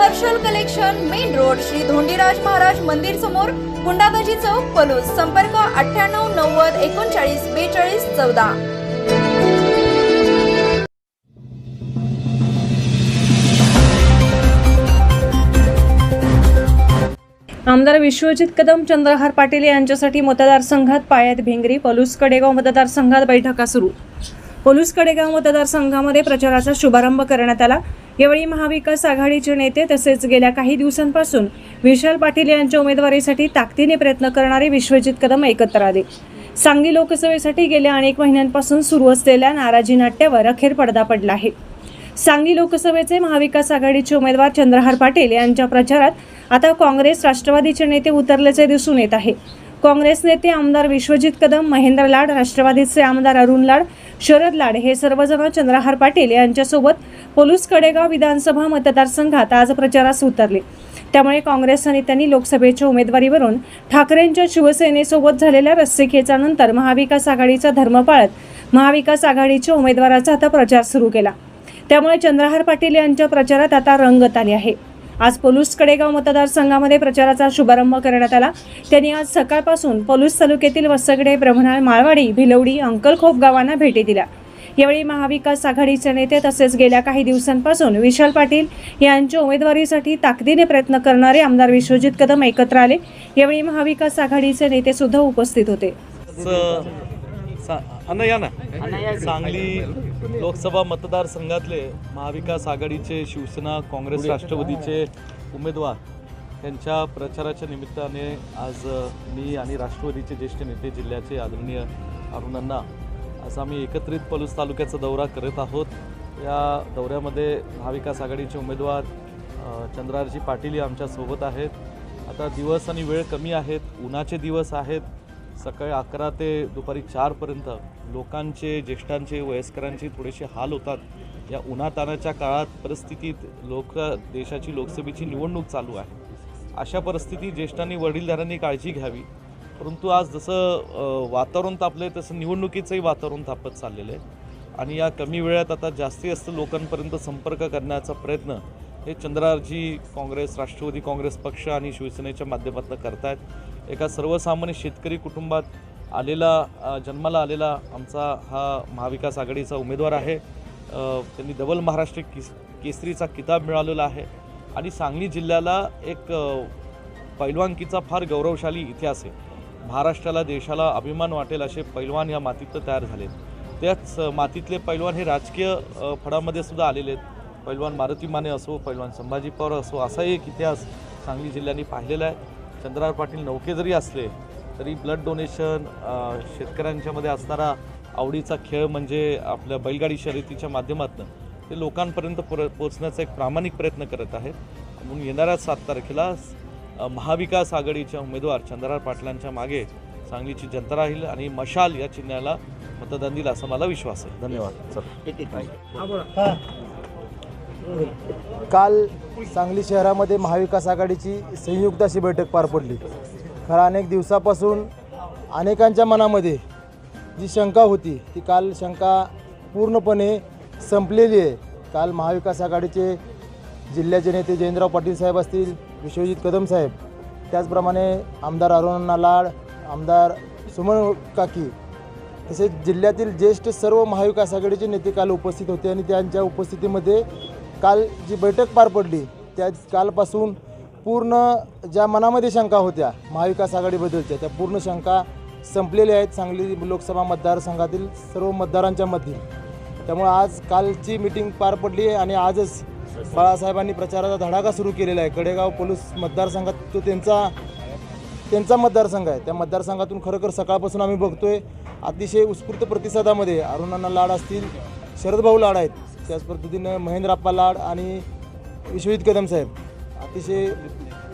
Harshal collection main road Shri Dhondiraj Maharaj मंदिर समोर गुंडाबाजी चौक पलूस. संपर्क अठ्ठ्याण्णव नव्वद एकोणचाळीस बेचाळीस चौदा. आमदार विश्वजित कदम चंद्रहार पाटील यांच्यासाठी मतदारसंघात पायात भिंगरी पलूस कडेगाव मतदारसंघात बैठका सुरू. पलूस कडेगाव मतदारसंघामध्ये प्रचाराचा शुभारंभ करण्यात आला. यावेळी महाविकास आघाडीचे नेते तसेच गेल्या काही दिवसांपासून विशाल पाटील यांच्या उमेदवारीसाठी ताकदीने प्रयत्न करणारे विश्वजित कदम एकत्र आले. सांगली लोकसभेसाठी गेल्या अनेक महिन्यांपासून सुरू असलेल्या नाराजी नाट्यावर अखेर पडदा पडला आहे. सांगली लोकसभेचे महाविकास आघाडीचे उमेदवार चंद्रहार पाटील यांच्या प्रचारात आता काँग्रेस राष्ट्रवादीचे नेते उतरल्याचे दिसून येत आहे. काँग्रेस नेते आमदार विश्वजित कदम महेंद्र लाड राष्ट्रवादीचे आमदार अरुण लाड शरद लाड हे सर्वजण चंद्रहार पाटील यांच्यासोबत पोलूस कडेगाव विधानसभा मतदारसंघात आज प्रचारास उतरले. त्यामुळे काँग्रेस नेत्यांनी लोकसभेच्या उमेदवारीवरून ठाकरेंच्या शिवसेनेसोबत झालेल्या रस्सीखेचानंतर महाविकास आघाडीचा धर्म पाळत महाविकास आघाडीच्या उमेदवाराचा आता प्रचार सुरू केला. त्यामुळे चंद्रहार पाटील यांच्या प्रचारात आता रंगत आली आहे. आज पोलूस कडेगाव मतदारसंघामध्ये प्रचाराचा शुभारंभ करण्यात आला. त्यांनी आज सकाळपासून पोलूस तालुक्यातील वसगडे ब्रह्मणाळ माळवाडी भिलवडी अंकलखोप गावांना भेटी दिल्या. यावेळी महाविकास आघाडीचे नेते तसेच गेल्या काही दिवसांपासून विशाल पाटील यांच्या उमेदवारीसाठी ताकदीने प्रयत्न करणारे आमदार विश्वजित कदम एकत्र आले. यावेळी महाविकास आघाडीचे नेते सुद्धा उपस्थित होते. स- सा- अन्न या ना सांगली लोकसभा मतदारसंघातले महाविकास आघाडीचे शिवसेना काँग्रेस राष्ट्रवादीचे उमेदवार यांच्या प्रचाराच्या निमित्ताने आज मी आणि राष्ट्रवादीचे ज्येष्ठ नेते जिल्ह्याचे आदरणीय अरुणांना आज आम्ही एकत्रित पलूस तालुक्याचा दौरा करत आहोत. या दौऱ्यामध्ये महाविकास आघाडीचे उमेदवार चंद्रारजी पाटील आमच्यासोबत आहेत. आता दिवस आणि वेळ कमी आहेत उन्हाचे दिवस आहेत. सकाळी अकरा ते दुपारी चारपर्यंत लोकांचे ज्येष्ठांचे वयस्करांचे थोडेसे हाल होतात. या उन्हातानाच्या काळात परिस्थितीत लोक देशाची लोकसभेची निवडणूक चालू आहे. अशा परिस्थितीत ज्येष्ठांनी वडीलधाऱ्यांनी काळजी घ्यावी. परंतु आज जसं वातावरण तापलं आहे तसं निवडणुकीचंही वातावरण तापत चाललेलं आहे. आणि या कमी वेळात आता जास्तीत जास्त लोकांपर्यंत संपर्क करण्याचा प्रयत्न हे चंद्रारजी काँग्रेस राष्ट्रवादी काँग्रेस पक्ष आणि शिवसेनेच्या माध्यमातून करतायत. एका सर्वसामान्य शेतकरी कुटुंबात आलेला जन्माला आलेला आमचा हा महाविकास आघाडीचा उमेदवार आहे. त्यांनी डबल महाराष्ट्र किस केसरीचा किताब मिळालेला आहे. आणि सांगली जिल्ह्याला एक पैलवानकीचा फार गौरवशाली इतिहास आहे. महाराष्ट्राला देशाला अभिमान वाटेल असे पैलवान या मातीत तयार झाले त्याच मातीतले पैलवान हे राजकीय फडामध्ये फळामध्ये सुद्धा आलेले आहेत. पैलवान मारुती माने असो पैलवान संभाजी पवार असो असा एक इतिहास सांगली जिल्ह्याने पाहिलेला आहे. चंद्रहार पाटील नौके जरी असले तरी ब्लड डोनेशन शेतकऱ्यांच्यामध्ये असणारा आवडीचा खेळ म्हणजे आपल्या बैलगाडी शर्यतीच्या माध्यमातून ते लोकांपर्यंत पोर पोचण्याचा एक प्रामाणिक प्रयत्न करत आहेत. म्हणून येणाऱ्या सात तारखेला महाविकास आघाडीच्या उमेदवार चंद्रहार पाटलांच्या मागे सांगलीची जनता राहील आणि मशाल या चिन्हाला मतदान दिलं असा मला विश्वास आहे. धन्यवाद. चला काल सांगली शहरामध्ये महाविकास आघाडीची संयुक्त अशी बैठक पार पडली. खरं अनेक दिवसापासून अनेकांच्या मनामध्ये जी शंका होती ती काल शंका पूर्णपणे संपलेली आहे. काल महाविकास आघाडीचे जिल्ह्याचे नेते जयंतराव पाटील साहेब असतील विश्वजित कदम साहेब त्याचप्रमाणे आमदार अरुणा लाड आमदार सुमन काकी तसेच जिल्ह्यातील ज्येष्ठ सर्व महाविकास आघाडीचे नेते काल उपस्थित होते आणि त्यांच्या उपस्थितीमध्ये काल जी बैठक पार पडली त्या कालपासून पूर्ण ज्या मनामध्ये शंका होत्या महाविकास आघाडीबद्दलच्या त्या पूर्ण शंका संपलेल्या आहेत सांगली लोकसभा मतदारसंघातील सर्व मतदारांच्या मध्ये त्यामुळे आज कालची मिटिंग पार पडली आहे आणि आजच बाळासाहेबांनी प्रचाराचा धडाका सुरू केलेला आहे. कडेगाव पोलीस मतदारसंघात तो त्यांचा त्यांचा मतदारसंघ आहे. त्या मतदारसंघातून खरोखर सकाळपासून आम्ही बघतोय अतिशय उत्स्फूर्त प्रतिसादामध्ये अरुणांना लाड असतील शरदभाऊ लाड आहेत त्याच पद्धतीनं महेंद्रप्पा लाड आणि विश्वजित कदम साहेब. अतिशय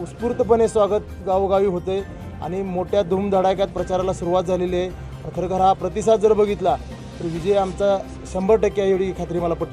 उत्स्फूर्तपणे स्वागत गावोगावी होते आणि मोठ्या धूमधडाक्यात प्रचाराला सुरुवात झालेली आहे. खरोखर हा प्रतिसाद जर बघितला तर विजय आमचा शंभर टक्के एवढी खात्री मला पटते